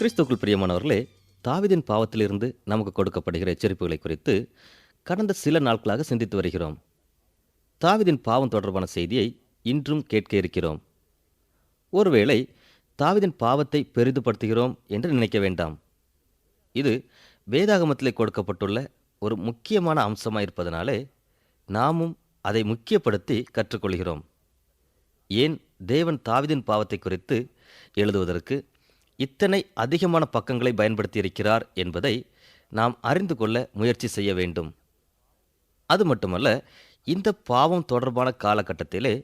கிறிஸ்துக்குள் பிரியமானவர்களே தாவிதின் பாவத்திலிருந்து நமக்கு கொடுக்கப்படுகிற எச்சரிப்புகளை குறித்து கடந்த சில நாட்களாக சிந்தித்து வருகிறோம். தாவிதின் பாவம் தொடர்பான செய்தியை இன்றும் கேட்க இருக்கிறோம். ஒருவேளை தாவிதின் பாவத்தை பெரிதுபடுத்துகிறோம் என்று நினைக்க வேண்டாம். இது வேதாகமத்திலே கொடுக்கப்பட்டுள்ள ஒரு முக்கியமான அம்சமாக இருப்பதனாலே நாமும் அதை முக்கியப்படுத்தி கற்றுக்கொள்கிறோம். ஏன் தேவன் தாவிதின் பாவத்தை குறித்து எழுதுவதற்கு இத்தனை அதிகமான பக்கங்களை பயன்படுத்தியிருக்கிறார் என்பதை நாம் அறிந்து கொள்ள முயற்சி செய்ய வேண்டும். அது மட்டுமல்ல இந்த பாவம் தொடர்பான காலகட்டத்திலே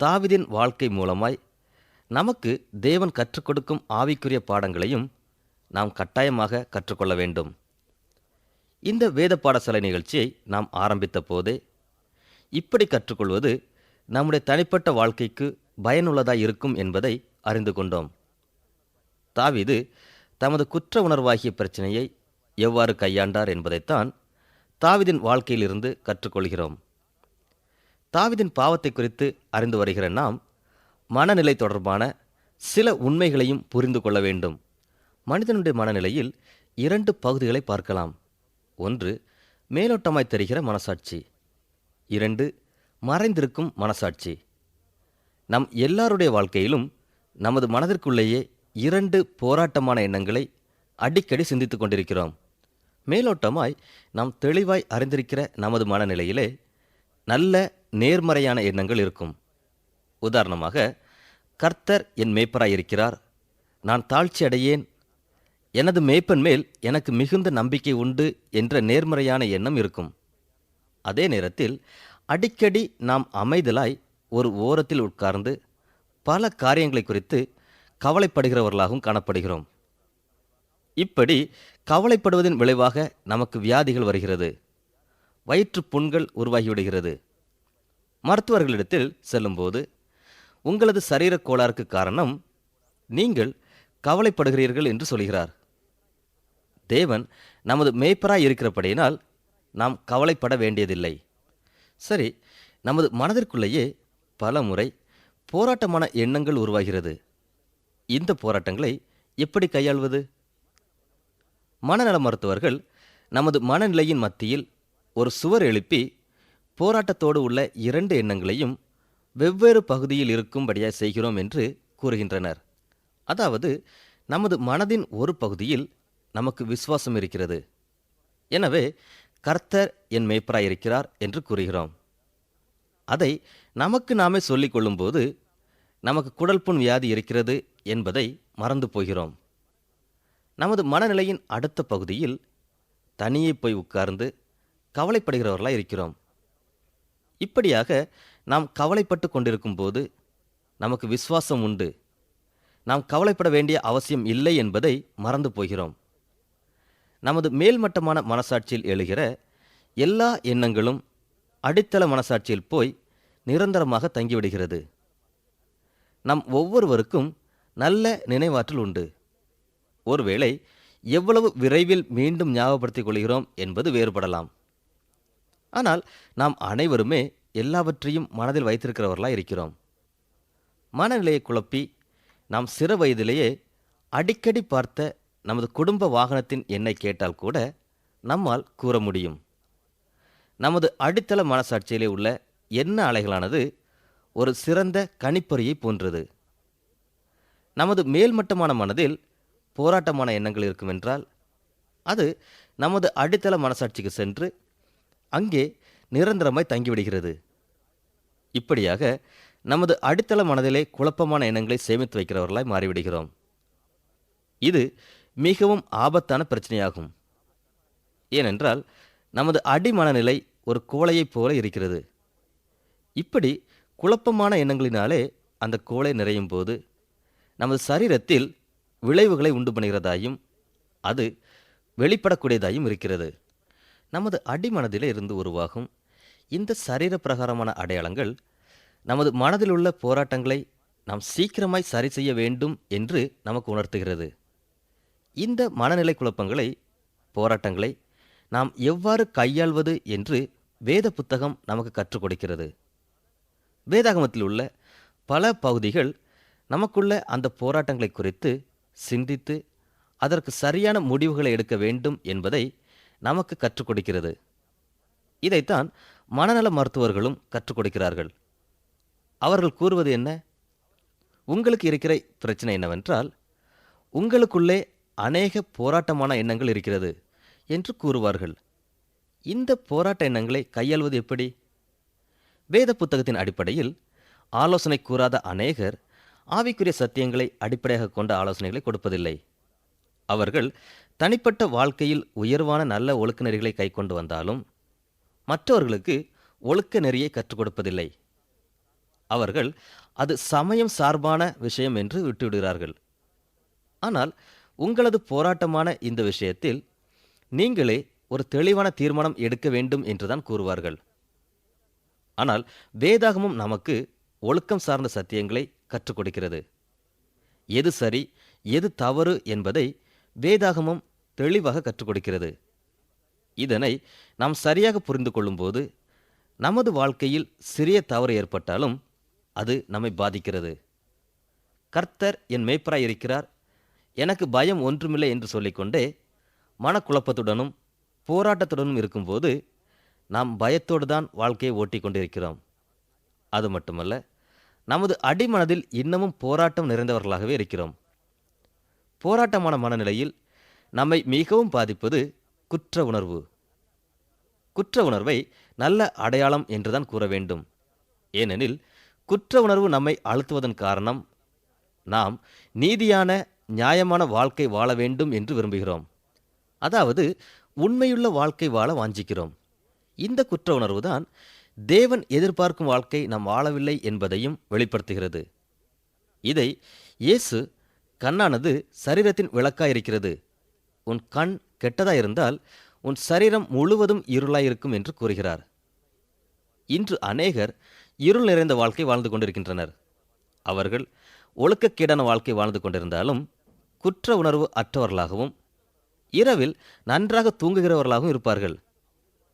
தாவிதின் வாழ்க்கை மூலமாய் நமக்கு தேவன் கற்றுக் கொடுக்கும் ஆவிக்குரிய பாடங்களையும் நாம் கட்டாயமாக கற்றுக்கொள்ள வேண்டும். இந்த வேத பாடசாலை நிகழ்ச்சியை நாம் ஆரம்பித்த போதே இப்படி கற்றுக்கொள்வது நம்முடைய தனிப்பட்ட வாழ்க்கைக்கு பயனுள்ளதாக இருக்கும் என்பதை அறிந்து கொண்டோம். தாவிது தமது குற்ற உணர்வாகிய பிரச்சனையை எவ்வாறு கையாண்டார் என்பதைத்தான் தாவீதின் வாழ்க்கையிலிருந்து கற்றுக்கொள்கிறோம். தாவிதின் பாவத்தை குறித்து அறிந்து வருகிற நாம் மனநிலை தொடர்பான சில உண்மைகளையும் புரிந்து கொள்ள வேண்டும். மனிதனுடைய மனநிலையில் இரண்டு பகுதிகளை பார்க்கலாம். ஒன்று மேலோட்டமாய் தெரிகிற மனசாட்சி. இரண்டு மறைந்திருக்கும் மனசாட்சி. நம் எல்லாருடைய வாழ்க்கையிலும் நமது மனதிற்குள்ளேயே இரண்டு போராட்டமான எண்ணங்களை அடிக்கடி சிந்தித்துக் கொண்டிருக்கிறோம். மேலோட்டமாய் நாம் தெளிவாய் அறிந்திருக்கிற நமது மனநிலையிலே நல்ல நேர்மறையான எண்ணங்கள் இருக்கும். உதாரணமாக கர்த்தர் என் மேய்ப்பராயிருக்கிறார் நான் தாழ்ச்சி அடையேன். எனது மேய்ப்பன் மேல் எனக்கு மிகுந்த நம்பிக்கை உண்டு என்ற நேர்மறையான எண்ணம் இருக்கும். அதே நேரத்தில் அடிக்கடி நாம் அமைதலாய் ஒரு ஓரத்தில் உட்கார்ந்து பல காரியங்களை குறித்து கவலைப்படுகிறவர்களாகவும் காணப்படுகிறோம். இப்படி கவலைப்படுவதன் விளைவாக நமக்கு வியாதிகள் வருகிறது. வயிற்று புண்கள் உருவாகிவிடுகிறது. மருத்துவர்களிடத்தில் செல்லும்போது உங்களது சரீரக் கோளாறுக்கு காரணம் நீங்கள் கவலைப்படுகிறீர்கள் என்று சொல்கிறார். தேவன் நமது மேய்ப்பராய் இருக்கிறபடியினால் நாம் கவலைப்பட வேண்டியதில்லை. சரி நமது மனதிற்குள்ளேயே பல முறை போராட்டமான எண்ணங்கள் உருவாகிறது. இந்த போராட்டங்களை எப்படி கையாள்வது? மனநல மருத்துவர்கள் நமது மனநிலையின் மத்தியில் ஒரு சுவர் எழுப்பி போராட்டத்தோடு உள்ள இரண்டு எண்ணங்களையும் வெவ்வேறு பகுதியில் இருக்கும்படியாக செய்கிறோம் என்று கூறுகின்றனர். அதாவது நமது மனதின் ஒரு பகுதியில் நமக்கு விசுவாசம் இருக்கிறது. எனவே கர்த்தர் என் மேய்ப்பராயிருக்கிறார் என்று கூறுகிறோம். அதை நமக்கு நாமே சொல்லிக் கொள்ளும்போது நமக்கு குடல் புண் வியாதி இருக்கிறது என்பதை மறந்து போகிறோம். நமது மனநிலையின் அடுத்த பகுதியில் தனியே போய் உட்கார்ந்து கவலைப்படுகிறவர்களாக இருக்கிறோம். இப்படியாக நாம் கவலைப்பட்டு கொண்டிருக்கும் போது நமக்கு விசுவாசம் உண்டு. நாம் கவலைப்பட வேண்டிய அவசியம் இல்லை என்பதை மறந்து போகிறோம். நமது மேல்மட்டமான மனசாட்சியில் எழுகிற எல்லா எண்ணங்களும் அடித்தள மனசாட்சியில் போய் நிரந்தரமாக தங்கிவிடுகிறது. நம் ஒவ்வொருவருக்கும் நல்ல நினைவாற்றல் உண்டு. ஒருவேளை எவ்வளவு விரைவில் மீண்டும் ஞாபகப்படுத்திக் கொள்கிறோம் என்பது வேறுபடலாம். ஆனால் நாம் அனைவருமே எல்லாவற்றையும் மனதில் வைத்திருக்கிறவர்களாக இருக்கிறோம். மனநிலையை குழப்பி நாம் சிறு வயதிலேயே அடிக்கடி பார்த்த நமது குடும்ப வாகனத்தின் எண்ணை கேட்டால் கூட நம்மால் கூற முடியும். நமது அடித்தள மனசாட்சியிலே உள்ள எண்ண அலைகளானது ஒரு சிறந்த கணிப்பொறியை போன்றது. நமது மேல்மட்டமான மனதில் போராட்டமான எண்ணங்கள் இருக்குமென்றால் அது நமது அடித்தள மனசாட்சிக்கு சென்று அங்கே நிரந்தரமாய் தங்கிவிடுகிறது. இப்படியாக நமது அடித்தள மனதிலே குழப்பமான எண்ணங்களை சேமித்து வைக்கிறவர்களாய் மாறிவிடுகிறோம். இது மிகவும் ஆபத்தான பிரச்சனையாகும். ஏனென்றால் நமது அடி மனநிலை ஒரு கோழையைப் போல இருக்கிறது. இப்படி குழப்பமான எண்ணங்களினாலே அந்த கோலை நிறையும் போது நமது சரீரத்தில் விளைவுகளை உண்டு பண்ணுகிறதாயும் அது வெளிப்படக்கூடியதாயும் இருக்கிறது. நமது அடிமனதிலே இருந்து உருவாகும் இந்த சரீர பிரகாரமான அடையாளங்கள் நமது மனதில் உள்ள போராட்டங்களை நாம் சீக்கிரமாய் சரி செய்ய வேண்டும் என்று நமக்கு உணர்த்துகிறது. இந்த மனநிலை குழப்பங்களை போராட்டங்களை நாம் எவ்வாறு கையாள்வது என்று வேத புத்தகம் நமக்கு கற்றுக் கொடுக்கிறது. வேதாகமத்தில் உள்ள பல பகுதிகள் நமக்குள்ள அந்த போராட்டங்களை குறித்து சிந்தித்து அதற்கு சரியான முடிவுகளை எடுக்க வேண்டும் என்பதை நமக்கு கற்றுக் கொடுக்கிறது. இதைத்தான் மனநல மருத்துவர்களும் கற்றுக் கொடுக்கிறார்கள். அவர்கள் கூறுவது என்ன? உங்களுக்கு இருக்கிற பிரச்சனை என்னவென்றால் உங்களுக்குள்ளே அநேக போராட்டமான எண்ணங்கள் இருக்கிறது என்று கூறுவார்கள். இந்த போராட்ட எண்ணங்களை கையாள்வது எப்படி? வேத புத்தகத்தின் அடிப்படையில் ஆலோசனை கூறாத அநேகர் ஆவிக்குரிய சத்தியங்களை அடிப்படையாக கொண்ட ஆலோசனைகளை கொடுப்பதில்லை. அவர்கள் தனிப்பட்ட வாழ்க்கையில் உயர்வான நல்ல ஒழுக்க நெறிகளை கை கொண்டு வந்தாலும் மற்றவர்களுக்கு ஒழுக்க நெறியை கற்றுக் கொடுப்பதில்லை. அவர்கள் அது சமயம் சார்பான விஷயம் என்று விட்டுவிடுகிறார்கள். ஆனால் உங்களது போராட்டமான இந்த விஷயத்தில் நீங்களே ஒரு தெளிவான தீர்மானம் எடுக்க வேண்டும் என்றுதான் கூறுவார்கள். ஆனால் வேதாகமும் நமக்கு ஒழுக்கம் சார்ந்த சத்தியங்களை கற்றுக் கொடுக்கிறது. எது சரி எது தவறு என்பதை வேதாகமம் தெளிவாக கற்றுக் கொடுக்கிறது. இதனை நாம் சரியாக புரிந்து கொள்ளும்போது நமது வாழ்க்கையில் சிறிய தவறு ஏற்பட்டாலும் அது நம்மை பாதிக்கிறது. கர்த்தர் என் மேய்ப்பராய் இருக்கிறார். எனக்கு பயம் ஒன்றுமில்லை என்று சொல்லிக்கொண்டே மனக்குழப்பத்துடனும் போராட்டத்துடனும் இருக்கும்போது நாம் பயத்தோடு தான் வாழ்க்கையை ஓட்டிக் கொண்டிருக்கிறோம் அது மட்டுமல்ல நமது அடிமனதில் இன்னமும் போராட்டம் நிறைந்தவர்களாகவே இருக்கிறோம். போராட்டமான மனநிலையில் நம்மை மிகவும் பாதிப்பது குற்ற உணர்வு. குற்ற உணர்வை நல்ல அடையாளம் என்றுதான் கூற வேண்டும். ஏனெனில் குற்ற உணர்வு நம்மை அழுத்துவதன் காரணம் நாம் நீதியான நியாயமான வாழ்க்கை வாழ வேண்டும் என்று விரும்புகிறோம். அதாவது உண்மையுள்ள வாழ்க்கை வாழ வாஞ்சிக்கிறோம். இந்த குற்ற உணர்வுதான் தேவன் எதிர்பார்க்கும் வாழ்க்கை நாம் வாழவில்லை என்பதையும் வெளிப்படுத்துகிறது. இதை இயேசு கண்ணானது சரீரத்தின் விளக்காயிருக்கிறது. உன் கண் கெட்டதாயிருந்தால் உன் சரீரம் முழுவதும் இருளாயிருக்கும் என்று கூறுகிறார். இன்று அநேகர் இருள் நிறைந்த வாழ்க்கை வாழ்ந்து கொண்டிருக்கின்றனர். அவர்கள் ஒழுக்கக்கீடான வாழ்க்கை வாழ்ந்து கொண்டிருந்தாலும் குற்ற உணர்வு அற்றவர்களாகவும் இரவில் நன்றாக தூங்குகிறவர்களாகவும் இருப்பார்கள்.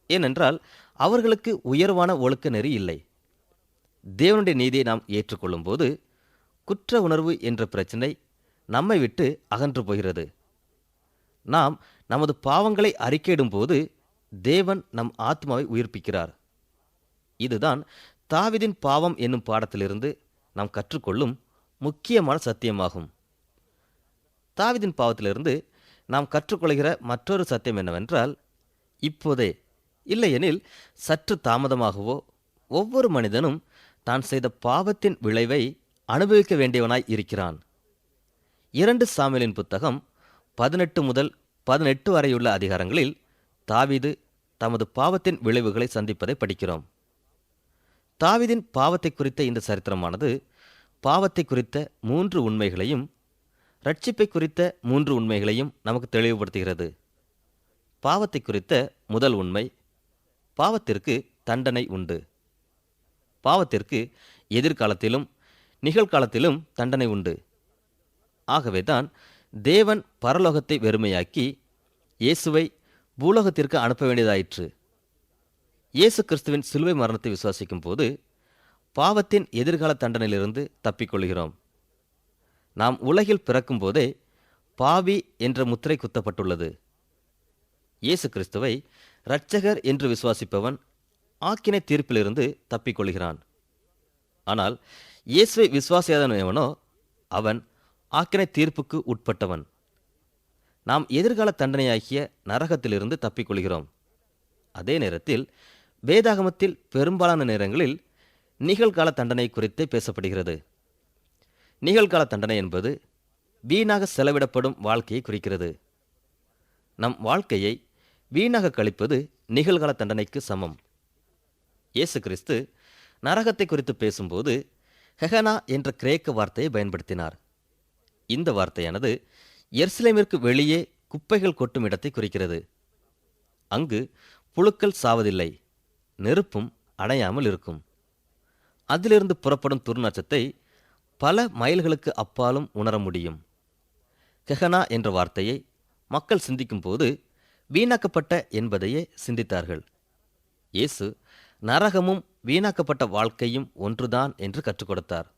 ஏனென்றால் அவர்களுக்கு உயர்வான ஒழுக்க நெறி இல்லை. தேவனுடைய நீதியை நாம் ஏற்றுக்கொள்ளும்போது குற்ற உணர்வு என்ற பிரச்சனை நம்மை விட்டு அகன்று போகிறது. நாம் நமது பாவங்களை அறிக்கையிடும்போது தேவன் நம் ஆத்மாவை உயிர்ப்பிக்கிறார். இதுதான் தாவிதின் பாவம் என்னும் பாடத்திலிருந்து நாம் கற்றுக்கொள்ளும் முக்கியமான சத்தியமாகும். தாவிதின் பாவத்திலிருந்து நாம் கற்றுக்கொள்கிற மற்றொரு சத்தியம் என்னவென்றால் இப்போதே இல்லையெனில் சற்று தாமதமாகவோ ஒவ்வொரு மனிதனும் தான் செய்த பாவத்தின் விளைவை அனுபவிக்க வேண்டியவனாய் இருக்கிறான். இரண்டு சாமியலின் புத்தகம் பதினெட்டு முதல் பதினெட்டு வரையுள்ள அதிகாரங்களில் தாவீது தமது பாவத்தின் விளைவுகளை சந்திப்பதை படிக்கிறோம். தாவிதின் பாவத்தை குறித்த இந்த சரித்திரமானது பாவத்தை குறித்த மூன்று உண்மைகளையும் ரட்சிப்பை குறித்த மூன்று உண்மைகளையும் நமக்கு தெளிவுபடுத்துகிறது. பாவத்தை குறித்த முதல் உண்மை பாவத்திற்கு தண்டனை உண்டு. பாவத்திற்கு எதிர்காலத்திலும் நிகழ்காலத்திலும் தண்டனை உண்டு. ஆகவேதான் தேவன் பரலோகத்தை வெறுமையாக்கி இயேசுவை பூலோகத்திற்கு அனுப்ப வேண்டியதாயிற்று. இயேசு கிறிஸ்துவின் சிலுவை மரணத்தை விசுவாசிக்கும் போது பாவத்தின் எதிர்கால தண்டனையிலிருந்து தப்பிக்கொள்கிறோம் நாம் உலகில் பிறக்கும்போதே பாவி என்ற முத்திரை குத்தப்பட்டுள்ளது. இயேசு கிறிஸ்துவை இரட்சகர் என்று விசுவாசிப்பவன் ஆக்கினை தீர்ப்பிலிருந்து தப்பிக்கொள்கிறான். ஆனால் இயேசுவை விசுவாசியாதவன் அவன் ஆக்கினை தீர்ப்புக்கு உட்பட்டவன். நாம் எதிர்கால தண்டனையாகிய நரகத்திலிருந்து தப்பிக்கொள்கிறோம். அதே நேரத்தில் வேதாகமத்தில் பெரும்பாலான நேரங்களில் நிகழ்கால தண்டனை குறித்தே பேசப்படுகிறது. நிகழ்கால தண்டனை என்பது வீணாக செலவிடப்படும் வாழ்க்கையை குறிக்கிறது. நம் வாழ்க்கையை வீணாக கழிப்பது நிகழ்கால தண்டனைக்கு சமம். இயேசு கிறிஸ்து நரகத்தை குறித்து பேசும்போது ஹெகனா என்ற கிரேக்க வார்த்தையை பயன்படுத்தினார். இந்த வார்த்தையானது எர்சிலேமிற்கு வெளியே குப்பைகள் கொட்டும் இடத்தை குறிக்கிறது. அங்கு புழுக்கள் சாவதில்லை நெருப்பும் அணையாமல் இருக்கும். அதிலிருந்து புறப்படும் துர்நாற்றத்தை பல மைல்களுக்கு அப்பாலும் உணர முடியும். கெஹனா என்ற வார்த்தையை மக்கள் சிந்திக்கும்போது வீணாக்கப்பட்ட என்பதையே சிந்தித்தார்கள். இயேசு நரகமும் வீணாக்கப்பட்ட வாழ்க்கையும் ஒன்றுதான் என்று கற்றுக் கொடுத்தார்.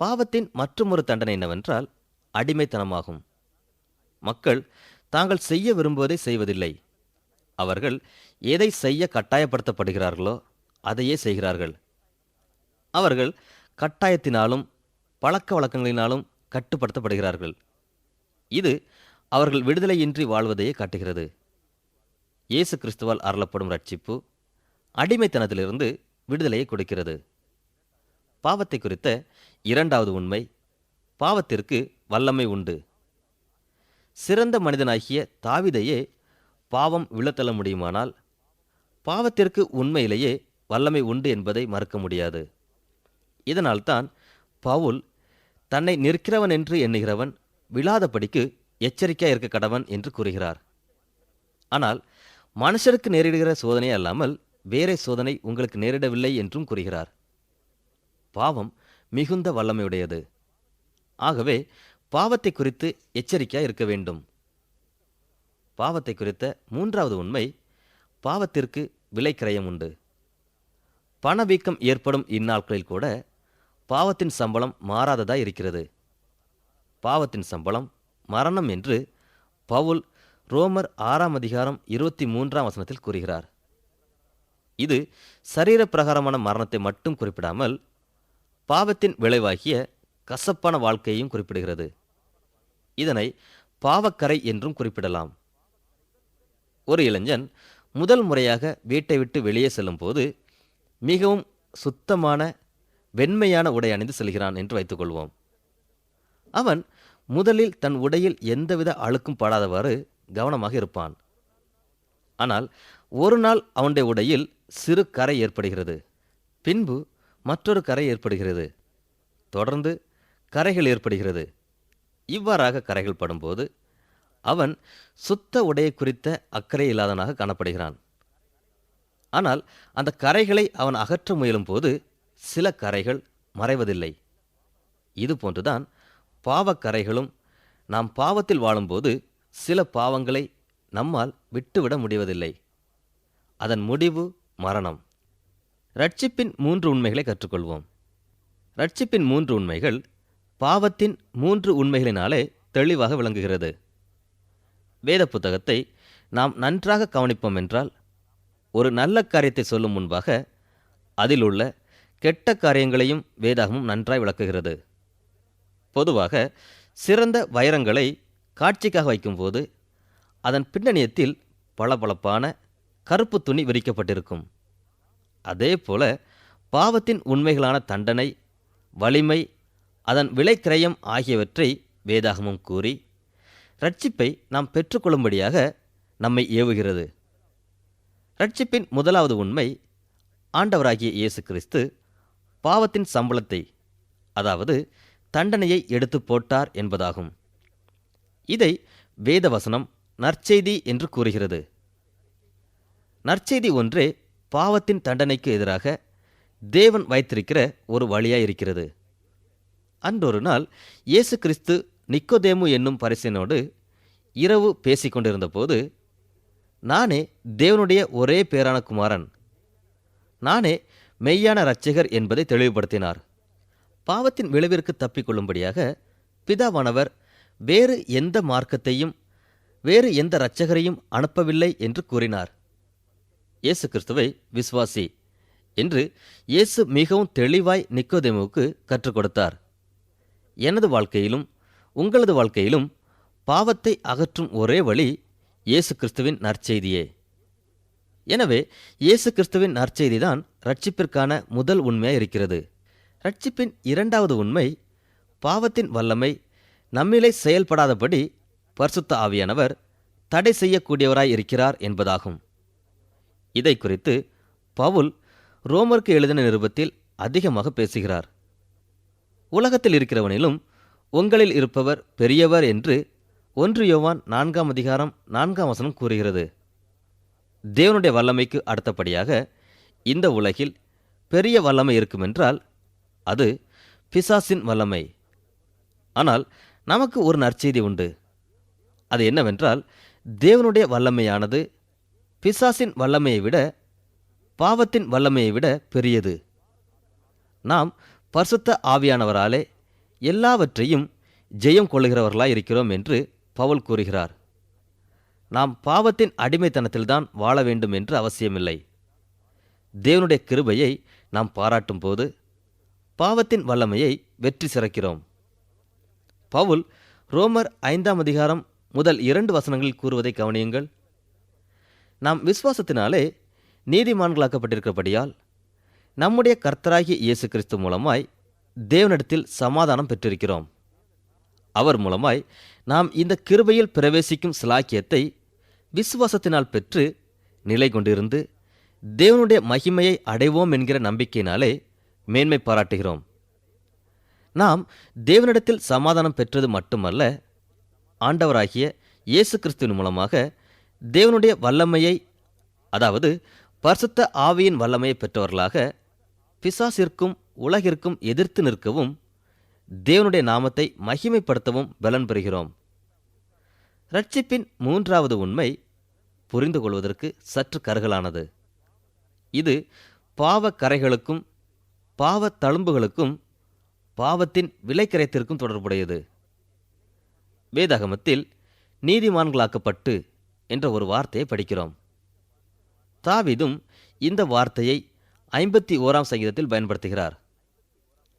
பாவத்தின் மற்றுமொரு தண்டனை என்னவென்றால் அடிமைத்தனமாகும். மக்கள் தாங்கள் செய்ய விரும்புவதை செய்வதில்லை. அவர்கள் எதை செய்ய கட்டாயப்படுத்தப்படுகிறார்களோ அதையே செய்கிறார்கள். அவர்கள் கட்டாயத்தினாலும் பழக்க வழக்கங்களினாலும் கட்டுப்படுத்தப்படுகிறார்கள். இது அவர்கள் விடுதலையின்றி வாழ்வதையே காட்டுகிறது. இயேசு கிறிஸ்துவால் அருளப்படும் ரட்சிப்பு அடிமைத்தனத்திலிருந்து விடுதலையை கொடுக்கிறது. பாவத்தை குறித்த இரண்டாவது உண்மை பாவத்திற்கு வல்லமை உண்டு. சிறந்த மனிதனாகிய தாவிதையே பாவம் விழத்தள்ள முடியுமானால் பாவத்திற்கு உண்மையிலேயே வல்லமை உண்டு என்பதை மறுக்க முடியாது. இதனால்தான் பவுல் தன்னை நிற்கிறவன் என்று எண்ணுகிறவன் விழாதபடிக்கு எச்சரிக்கையாக இருக்க கடவன் என்று கூறுகிறார். ஆனால் மனுஷருக்கு நேரிடுகிற சோதனை அல்லாமல் வேறே சோதனை உங்களுக்கு நேரிடவில்லை என்றும் கூறுகிறார். பாவம் மிகுந்த வல்லமையுடையது. ஆகவே பாவத்தை குறித்து எச்சரிக்கையாக இருக்க வேண்டும். பாவத்தை குறித்த மூன்றாவது உண்மை பாவத்திற்கு விலைக்கிரயம் உண்டு. பணவீக்கம் ஏற்படும் இந்நாட்களில் கூட பாவத்தின் சம்பளம் மாறாததாக இருக்கிறது. பாவத்தின் சம்பளம் மரணம் என்று பவுல் ரோமர் ஆறாம் அதிகாரம் இருபத்தி மூன்றாம் வசனத்தில் கூறுகிறார். இது சரீர பிரகாரமான மரணத்தை மட்டும் குறிப்பிடாமல் பாவத்தின் விளைவாகிய கசப்பான வாழ்க்கையையும் குறிப்பிடுகிறது. இதனை பாவக்கரை என்றும் குறிப்பிடலாம். ஒரு இளைஞன் முதல் முறையாக வீட்டை விட்டு வெளியே செல்லும்போது மிகவும் சுத்தமான வெண்மையான உடை அணிந்து செல்கிறான் என்று வைத்துக்கொள்வோம். அவன் முதலில் தன் உடையில் எந்தவித அழுக்கும் படாதவாறு கவனமாக இருப்பான். ஆனால் ஒரு நாள் அவனுடைய உடையில் சிறு கரை ஏற்படுகிறது. பின்பு மற்றொரு கரை ஏற்படுகிறது. தொடர்ந்து கரைகள் ஏற்படுகிறது. இவ்வாறாக கரைகள் படும்போது அவன் சுத்த உடையை குறித்த அக்கறை இல்லாதனாக காணப்படுகிறான். ஆனால் அந்த கரைகளை அவன் அகற்ற முயலும்போது சில கரைகள் மறைவதில்லை. இது போன்றுதான் பாவக்கரைகளும் நாம் பாவத்தில் வாழும்போது சில பாவங்களை நம்மால் விட்டுவிட முடிவதில்லை. அதன் முடிவு மரணம். ரட்சிப்பின் மூன்று உண்மைகளை கற்றுக்கொள்வோம். ரட்சிப்பின் மூன்று உண்மைகள் பாவத்தின் மூன்று உண்மைகளினாலே தெளிவாக விளங்குகிறது. வேத புத்தகத்தை நாம் நன்றாக கவனிப்போம் என்றால் ஒரு நல்ல காரியத்தை சொல்லும் முன்பாக அதில் உள்ள கெட்ட காரியங்களையும் வேதாகமும் நன்றாய் விளக்குகிறது. பொதுவாக சிறந்த வைரங்களை காட்சிக்காக வைக்கும்போது அதன் பின்னணியத்தில் பளபளப்பான கருப்பு துணி விரிக்கப்பட்டிருக்கும். அதே போல பாவத்தின் உண்மைகளான தண்டனை வலிமை அதன் விலைக்கிரயம் ஆகியவற்றை வேதாகமும் கூறி ரட்சிப்பை நாம் பெற்றுக்கொள்ளும்படியாக நம்மை ஏவுகிறது. ரட்சிப்பின் முதலாவது உண்மை ஆண்டவராகிய இயேசு கிறிஸ்து பாவத்தின் சம்பளத்தை அதாவது தண்டனையை எடுத்து போட்டார் என்பதாகும். இதை வேதவசனம் நற்செய்தி என்று கூறுகிறது. நற்செய்தி ஒன்றே பாவத்தின் தண்டனைக்கு எதிராக தேவன் வைத்திருக்கிற ஒரு வழியாய் இருக்கிறது அன்றொரு நாள் இயேசு கிறிஸ்து நிக்கோதேமு என்னும் பரிசனோடு இரவு பேசிக்கொண்டிருந்தபோது நானே தேவனுடைய ஒரே பேரான குமாரன். நானே மெய்யான இரட்சகர் என்பதை தெளிவுபடுத்தினார். பாவத்தின் விளைவிற்கு தப்பிக்கொள்ளும்படியாக பிதாவானவர் வேறு எந்த மார்க்கத்தையும் வேறு எந்த இரட்சகரையும் அனுப்பவில்லை என்று கூறினார். இயேசு கிறிஸ்துவை விசுவாசி என்று இயேசு மிகவும் தெளிவாய் நிக்கோதேமுவுக்கு கற்றுக் கொடுத்தார். எனது வாழ்க்கையிலும் உங்களது வாழ்க்கையிலும் பாவத்தை அகற்றும் ஒரே வழி இயேசு கிறிஸ்துவின் நற்செய்தியே. எனவே இயேசு கிறிஸ்துவின் நற்செய்திதான் ரட்சிப்பிற்கான முதல் உண்மையாக இருக்கிறது. ரட்சிப்பின் இரண்டாவது உண்மை பாவத்தின் வல்லமை நம்மிலே செயல்படாதபடி பரிசுத்த ஆவியானவர் தடை செய்யக்கூடியவராய் இருக்கிறார் என்பதாகும். இதை குறித்து பவுல் ரோமருக்கு எழுதின நிருபத்தில் அதிகமாக பேசுகிறார். உலகத்தில் இருக்கிறவனிலும் உங்களில் இருப்பவர் பெரியவர் என்று ஒன்று யோவான் நான்காம் அதிகாரம் நான்காம் வசனம் கூறுகிறது. தேவனுடைய வல்லமைக்கு அடுத்தபடியாக இந்த உலகில் பெரிய வல்லமை இருக்குமென்றால் அது பிசாசின் வல்லமை. ஆனால் நமக்கு ஒரு நற்செய்தி உண்டு. அது என்னவென்றால் தேவனுடைய வல்லமையானது பிசாசின் வல்லமையை விட பாவத்தின் வல்லமையை விட பெரியது. நாம் பரிசுத்த ஆவியானவராலே எல்லாவற்றையும் ஜெயம் கொள்ளுகிறவர்களாய் இருக்கிறோம் என்று பவுல் கூறுகிறார். நாம் பாவத்தின் அடிமைத்தனத்தில்தான் வாழ வேண்டும் என்று அவசியமில்லை. தேவனுடைய கிருபையை நாம் பாராட்டும் போது பாவத்தின் வல்லமையை வெற்றி சிறக்கிறோம். பவுல் ரோமர் ஐந்தாம் அதிகாரம் முதல் இரண்டு வசனங்களில் கூறுவதை கவனியுங்கள். நாம் விசுவாசத்தினாலே நீதிமான்களாக்கப்பட்டிருக்கிறபடியால் நம்முடைய கர்த்தராகிய இயேசு கிறிஸ்து மூலமாய் தேவனிடத்தில் சமாதானம் பெற்றிருக்கிறோம். அவர் மூலமாய் நாம் இந்த கிருபையில் பிரவேசிக்கும் சிலாக்கியத்தை விசுவாசத்தினால் பெற்று நிலை கொண்டிருந்து தேவனுடைய மகிமையை அடைவோம் என்கிற நம்பிக்கையினாலே மேன்மை பாராட்டுகிறோம். நாம் தேவனிடத்தில் சமாதானம் பெற்றது மட்டுமல்ல ஆண்டவராகிய இயேசு கிறிஸ்துவின் மூலமாக தேவனுடைய வல்லமையை அதாவது பரிசுத்த ஆவியின் வல்லமையை பெற்றவர்களாக பிசாசிற்கும் உலகிற்கும் எதிர்த்து நிற்கவும் தேவனுடைய நாமத்தை மகிமைப்படுத்தவும் பலன் பெறுகிறோம். ரட்சிப்பின் மூன்றாவது உண்மை புரிந்து கொள்வதற்கு சற்று கருகலானது. இது பாவ கரைகளுக்கும் பாவத் தழும்புகளுக்கும் பாவத்தின் விலைக்கரைத்திற்கும் தொடர்புடையது. வேதாகமத்தில் நீதிமான்களாக்கப்பட்டு என்ற ஒரு வார்த்தையை படிக்கிறோம். தாவிதும் இந்த வார்த்தையை ஐம்பத்தி ஓராம் சங்கீதத்தில் பயன்படுத்துகிறார்.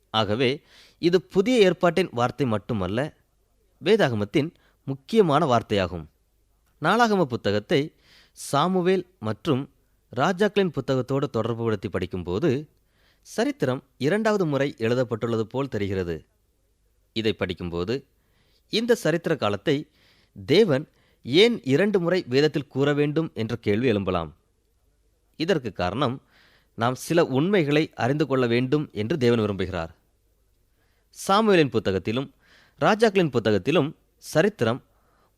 ஆகவே இது புதிய ஏற்பாட்டின் வார்த்தை மட்டுமல்ல வேதாகமத்தின் முக்கியமான வார்த்தையாகும். நாளாகம புத்தகத்தை சாமுவேல் மற்றும் ராஜாக்களின் புத்தகத்தோடு தொடர்புபடுத்தி படிக்கும்போது சரித்திரம் இரண்டாவது முறை எழுதப்பட்டுள்ளது போல் தெரிகிறது. இதை படிக்கும்போது இந்த சரித்திர காலத்தை தேவன் ஏன் இரண்டு முறை வேதத்தில் கூற வேண்டும் என்ற கேள்வி எழும்பலாம். இதற்கு காரணம் நாம் சில உண்மைகளை அறிந்து கொள்ள வேண்டும் என்று தேவன் விரும்புகிறார். சாமுவேலின் புத்தகத்திலும் ராஜாக்களின் புத்தகத்திலும் சரித்திரம்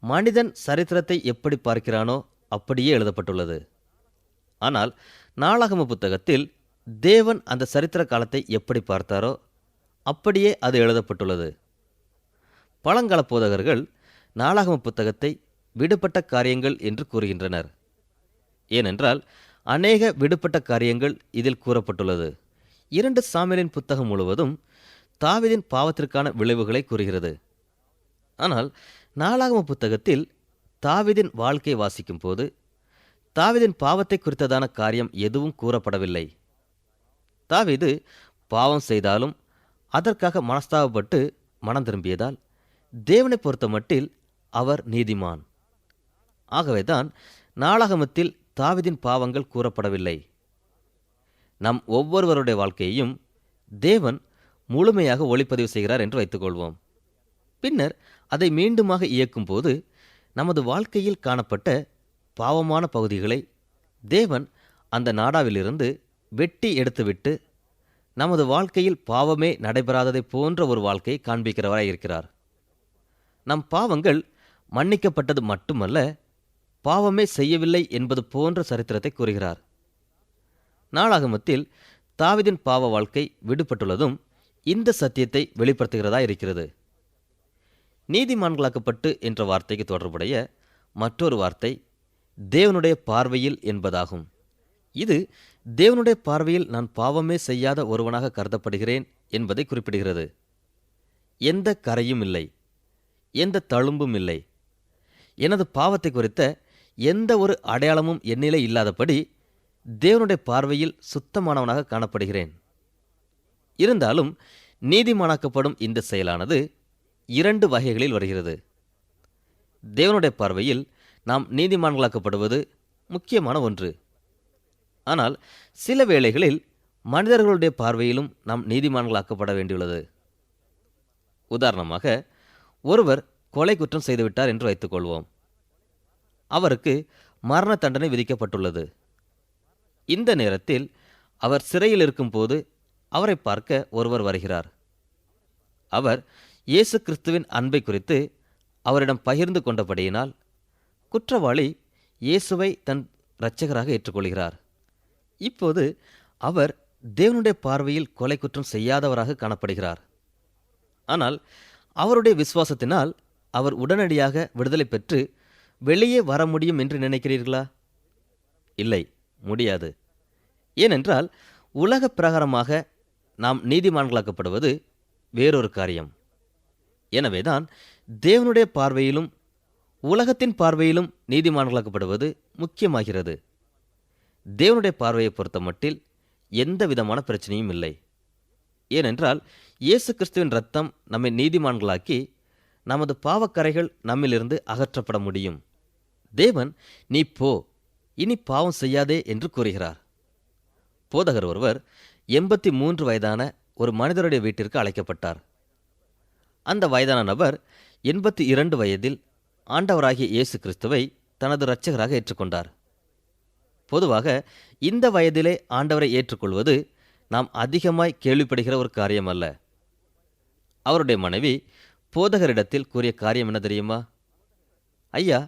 மனிதன் சரித்திரத்தை எப்படி பார்க்கிறானோ அப்படியே எழுதப்பட்டுள்ளது. ஆனால் நாளாகம புத்தகத்தில் தேவன் அந்த சரித்திர காலத்தை எப்படி பார்த்தாரோ அப்படியே அது எழுதப்பட்டுள்ளது. பழங்கால போதகர்கள் நாளாகம புத்தகத்தை விடுபட்ட காரியங்கள் என்று கூறுகின்றனர். ஏனென்றால் அநேக விடுபட்ட காரியங்கள் இதில் கூறப்பட்டுள்ளது. இரண்டு சாமியலின் புத்தகம் முழுவதும் தாவிதின் பாவத்திற்கான விளைவுகளை கூறுகிறது. ஆனால் நாளாகம புத்தகத்தில் தாவிதின் வாழ்க்கை வாசிக்கும் போது தாவிதின் பாவத்தை குறித்ததான காரியம் எதுவும் கூறப்படவில்லை. தாவீது பாவம் செய்தாலும் அதற்காக மனஸ்தாபப்பட்டு மனம் திரும்பியதால் தேவனை பொறுத்த மட்டில் அவர் நீதிமான். ஆகவேதான் நாளாகமத்தில் தாவிதின் பாவங்கள் கூறப்படவில்லை. நம் ஒவ்வொருவருடைய வாழ்க்கையையும் தேவன் முழுமையாக ஒளிப்பதிவு செய்கிறார் என்று வைத்துக்கொள்வோம். பின்னர் அதை மீண்டுமாக இயக்கும்போது நமது வாழ்க்கையில் காணப்பட்ட பாவமான பகுதிகளை தேவன் அந்த நாடாவிலிருந்து வெட்டி எடுத்துவிட்டு நமது வாழ்க்கையில் பாவமே நடைபெறாததை போன்ற ஒரு வாழ்க்கையை காண்பிக்கிறவராய் இருக்கிறார். நம் பாவங்கள் மன்னிக்கப்பட்டது மட்டுமல்ல பாவமே செய்யவில்லை என்பது போன்ற சரித்திரத்தை கூறுகிறார். நாளாகமத்தில் தாவிதின் பாவ வாழ்க்கை விடுபட்டுள்ளதும் இந்த சத்தியத்தை வெளிப்படுத்துகிறதா இருக்கிறது. நீதிமான்களாக்கப்பட்டு என்ற வார்த்தைக்கு தொடர்புடைய மற்றொரு வார்த்தை தேவனுடைய பார்வையில் என்பதாகும். இது தேவனுடைய பார்வையில் நான் பாவமே செய்யாத ஒருவனாக கருதப்படுகிறேன் என்பதை குறிப்பிடுகிறது. எந்த கரையும் இல்லை. எந்த தழும்பும் இல்லை. எனது பாவத்தை குறித்த எந்த ஒரு அடையாளமும் என்னிலே இல்லாதபடி தேவனுடைய பார்வையில் சுத்தமானவனாக காணப்படுகிறேன். இருந்தாலும் நீதிமானாக்கப்படும் இந்த செயலானது இரண்டு வகைகளில் வருகிறது. தேவனுடைய பார்வையில் நாம் நீதிமான்களாக்கப்படுவது முக்கியமான ஒன்று. ஆனால் சில வேளைகளில் மனிதர்களுடைய பார்வையிலும் நாம் நீதிமான்களாக்கப்பட வேண்டியுள்ளது. உதாரணமாக ஒருவர் கொலை குற்றம் செய்துவிட்டார் என்று வைத்துக்கொள்வோம் அவருக்கு மரண தண்டனை விதிக்கப்பட்டுள்ளது. இந்த நேரத்தில் அவர் சிறையில் இருக்கும்போது அவரை பார்க்க ஒருவர் வருகிறார். அவர் இயேசு கிறிஸ்துவின் அன்பை குறித்து அவரிடம் பகிர்ந்து கொண்டபடியினால் குற்றவாளி இயேசுவை தன் இரட்சகராக ஏற்றுக்கொள்கிறார். இப்போது அவர் தேவனுடைய பார்வையில் கொலை குற்றம் செய்யாதவராக காணப்படுகிறார். ஆனால் அவருடைய விசுவாசத்தினால் அவர் உடனடியாக விடுதலை பெற்று வெளியே வர முடியும் என்று நினைக்கிறீர்களா? இல்லை முடியாது. ஏனென்றால் உலக பிரகாரமாக நாம் நீதிமான்களாக்கப்படுவது வேறொரு காரியம். எனவேதான் தேவனுடைய பார்வையிலும் உலகத்தின் பார்வையிலும் நீதிமான்களாக்கப்படுவது முக்கியமாகிறது. தேவனுடைய பார்வையை பொறுத்தமட்டில் எந்த விதமான பிரச்சனையும் இல்லை. ஏனென்றால் இயேசு கிறிஸ்துவின் ரத்தம் நம்மை நீதிமான்களாக்கி நமது பாவக்கரைகள் நம்மிலிருந்து அகற்றப்பட முடியும். தேவன் நீ போ இனி பாவம் செய்யாதே என்று கூறுகிறார். போதகர் ஒருவர் எண்பத்தி மூன்று வயதான ஒரு மனிதருடைய வீட்டிற்கு அழைக்கப்பட்டார். அந்த வயதான நபர் எண்பத்தி இரண்டு வயதில் ஆண்டவராகிய இயேசு கிறிஸ்துவை தனது இரட்சகராக ஏற்றுக்கொண்டார். பொதுவாக இந்த வயதிலே ஆண்டவரை ஏற்றுக்கொள்வது நாம் அதிகமாய் கேள்விப்படுகிற ஒரு காரியம் அல்ல அவருடைய மனைவி போதகரிடத்தில் கூறிய காரியம் என்ன தெரியுமா? ஐயா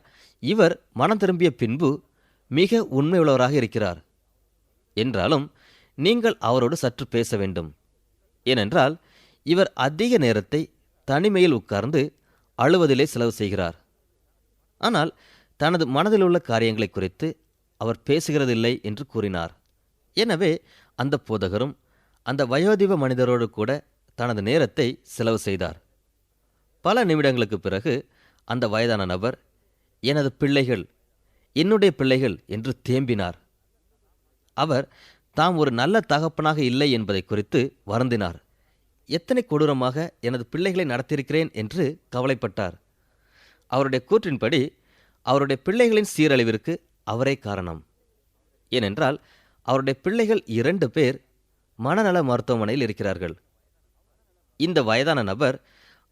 இவர் மனம் திரும்பிய பின்பு மிக உண்மையுள்ளவராக இருக்கிறார். என்றாலும் நீங்கள் அவரோடு சற்று பேச வேண்டும். ஏனென்றால் இவர் அதிக நேரத்தை தனிமையில் உட்கார்ந்து அழுவதிலே செலவு செய்கிறார். ஆனால் தனது மனதில் உள்ள காரியங்களை குறித்து அவர் பேசுகிறதில்லை என்று கூறினார். எனவே அந்த போதகரும் அந்த வயோதிப மனிதரோடு கூட தனது நேரத்தை செலவு செய்தார். பல நிமிடங்களுக்கு பிறகு அந்த வயதான நபர் எனது பிள்ளைகள் என்னுடைய பிள்ளைகள் என்று தேம்பினார். அவர் தாம் ஒரு நல்ல தகப்பனாக இல்லை என்பதை குறித்து வருந்தினார். எத்தனை கொடூரமாக எனது பிள்ளைகளை நடத்தியிருக்கிறேன் என்று கவலைப்பட்டார். அவருடைய கூற்றின்படி அவருடைய பிள்ளைகளின் சீரழிவிற்கு அவரே காரணம். ஏனென்றால் அவருடைய பிள்ளைகள் இரண்டு பேர் மனநல மருத்துவமனையில் இருக்கிறார்கள். இந்த வயதான நபர்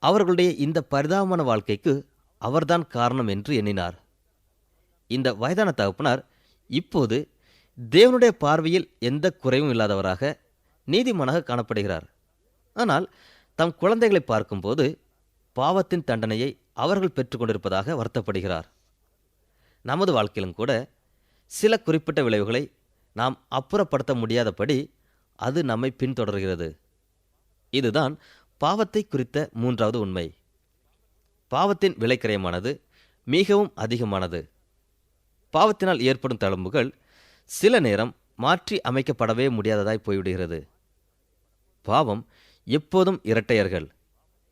அவர்களுடைய இந்த பரிதாபமான வாழ்க்கைக்கு அவர்தான் காரணம் என்று எண்ணினார். இந்த வயதான தகப்பனார் இப்போது தேவனுடைய பார்வையில் எந்த குறைவும் இல்லாதவராக நீதிமானாக காணப்படுகிறார். ஆனால் தம் குழந்தைகளை பார்க்கும்போது பாவத்தின் தண்டனையை அவர்கள் பெற்றுக்கொண்டிருப்பதாக வருத்தப்படுகிறார். நமது வாழ்க்கையிலும் கூட சில குறிப்பிட்ட விளைவுகளை நாம் அப்புறப்படுத்த முடியாதபடி அது நம்மை பின்தொடர்கிறது. இதுதான் பாவத்தை குறித்த மூன்றாவது உண்மை. பாவத்தின் விலைக்கிரயமானது மிகவும் அதிகமானது. பாவத்தினால் ஏற்படும் தழும்புகள் சில நேரம் மாற்றி அமைக்கப்படவே முடியாததாய் போய்விடுகிறது. பாவம் எப்போதும் இரட்டையர்கள்.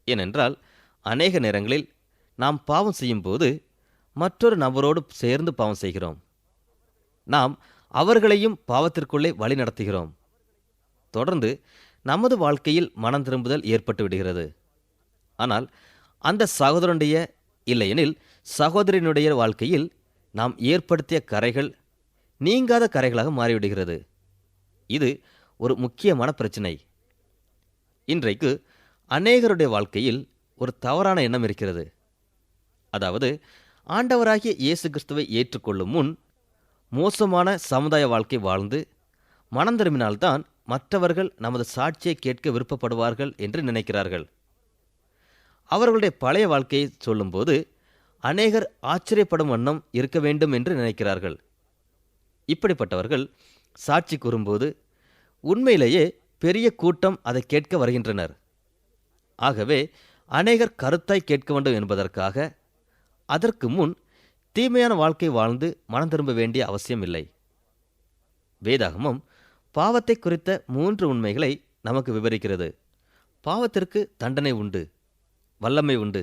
ஏனென்றால் அநேக நேரங்களில் நாம் பாவம் செய்யும்போது மற்றொரு நபரோடு சேர்ந்து பாவம் செய்கிறோம். நாம் அவர்களையும் பாவத்திற்குள்ளே வழி நடத்துகிறோம். தொடர்ந்து நமது வாழ்க்கையில் மனம் திரும்புதல் ஏற்பட்டு விடுகிறது. ஆனால் அந்த சகோதரனுடைய இல்லையெனில் சகோதரனுடைய வாழ்க்கையில் நாம் ஏற்படுத்திய கரைகள் நீங்காத கரைகளாக மாறிவிடுகிறது. இது ஒரு முக்கியமான பிரச்சனை. இன்றைக்கு அநேகருடைய வாழ்க்கையில் ஒரு தவறான எண்ணம் இருக்கிறது. அதாவது ஆண்டவராகிய இயேசு கிறிஸ்துவை ஏற்றுக்கொள்ளும் முன் மோசமான சமுதாய வாழ்க்கை வாழ்ந்து மனம் திரும்பினால்தான் மற்றவர்கள் நமது சாட்சியை கேட்க விருப்பப்படுவார்கள் என்று நினைக்கிறார்கள். அவர்களுடைய பழைய வாழ்க்கையை சொல்லும்போது அநேகர் ஆச்சரியப்படும் வண்ணம் இருக்க வேண்டும் என்று நினைக்கிறார்கள். இப்படிப்பட்டவர்கள் சாட்சி கூறும்போது உண்மையிலேயே பெரிய கூட்டம் அதை கேட்க வருகின்றனர். ஆகவே அநேகர் கருத்தாய் கேட்க வேண்டும் என்பதற்காக அதற்கு முன் தீமையான வாழ்க்கை வாழ்ந்து மனம் திரும்ப வேண்டிய அவசியம் இல்லை. வேதாகமம் பாவத்தை குறித்த மூன்று உண்மைகளை நமக்கு விவரிக்கிறது. பாவத்திற்கு தண்டனை உண்டு வல்லமை உண்டு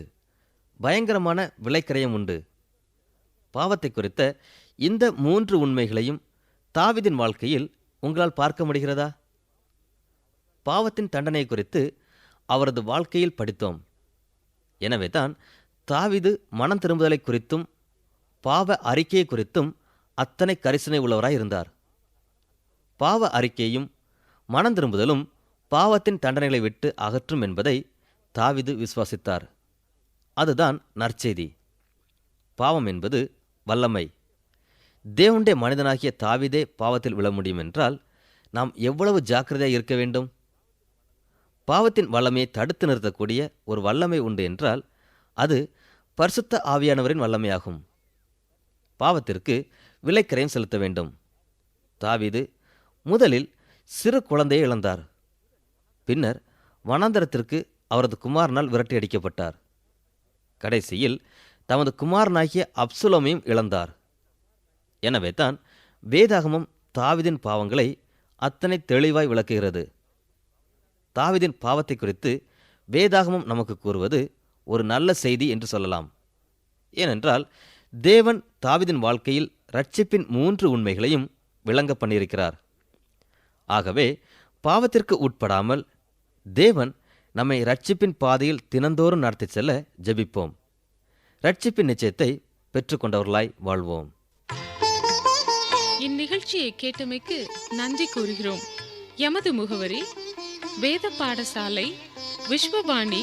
பயங்கரமான விலைக்கரையம் உண்டு. பாவத்தை குறித்த இந்த மூன்று உண்மைகளையும் தாவிதின் வாழ்க்கையில் உங்களால் பார்க்க முடிகிறதா? பாவத்தின் தண்டனை குறித்து அவரது வாழ்க்கையில் படித்தோம். எனவே தான் தாவிது மனம் திரும்புதலை குறித்தும் பாவ அறிக்கையை குறித்தும் அத்தனை கரிசனை உள்ளவராய் இருந்தார். பாவ அறிக்கையும் மனம் திரும்புதலும் பாவத்தின் தண்டனைகளை விட்டு அகற்றும் என்பதை தாவிது விசுவாசித்தார். அதுதான் நற்செய்தி. பாவம் என்பது வல்லமை. தேவனுடைய மனிதனாகிய தாவிதே பாவத்தில் விழ முடியும் என்றால் நாம் எவ்வளவு ஜாக்கிரதையாக இருக்க வேண்டும்? பாவத்தின் வல்லமையை தடுத்து நிறுத்தக்கூடிய ஒரு வல்லமை உண்டு என்றால் அது பரிசுத்த ஆவியானவரின் வல்லமையாகும். பாவத்திற்கு விலைக்கரையும் செலுத்த வேண்டும். தாவீது முதலில் சிறு குழந்தையை இழந்தார். பின்னர் வனாந்தரத்திற்கு அவரது குமாரனால் விரட்டி அடிக்கப்பட்டார். கடைசியில் தமது குமாரனாகிய அப்சுலமையும் இழந்தார். எனவே தான் வேதாகமம் தாவிதின் பாவங்களை அத்தனை தெளிவாய் விளக்குகிறது. தாவிதின் பாவத்தை குறித்து வேதாகமம் நமக்கு கூறுவது ஒரு நல்ல செய்தி என்று சொல்லலாம். ஏனென்றால் தேவன் தாவிதின் வாழ்க்கையில் ரட்சிப்பின் மூன்று உண்மைகளையும் விளங்க பண்ணியிருக்கிறார். ஆகவே பாவத்திற்கு உட்படாமல் தேவன் நம்மை ரட்சிப்பின் பாதையில் தினந்தோறும் நடத்திச் செல்ல ஜெபிப்போம். ரட்சிப்பின் நிச்சயத்தை பெற்றுக்கொண்டவர்களாய் வாழ்வோம். இந்நிகழ்ச்சியை கேட்டமைக்கு நன்றி கூறுகிறோம். எமது முகவரி வேத பாடசாலை விஸ்வபாணி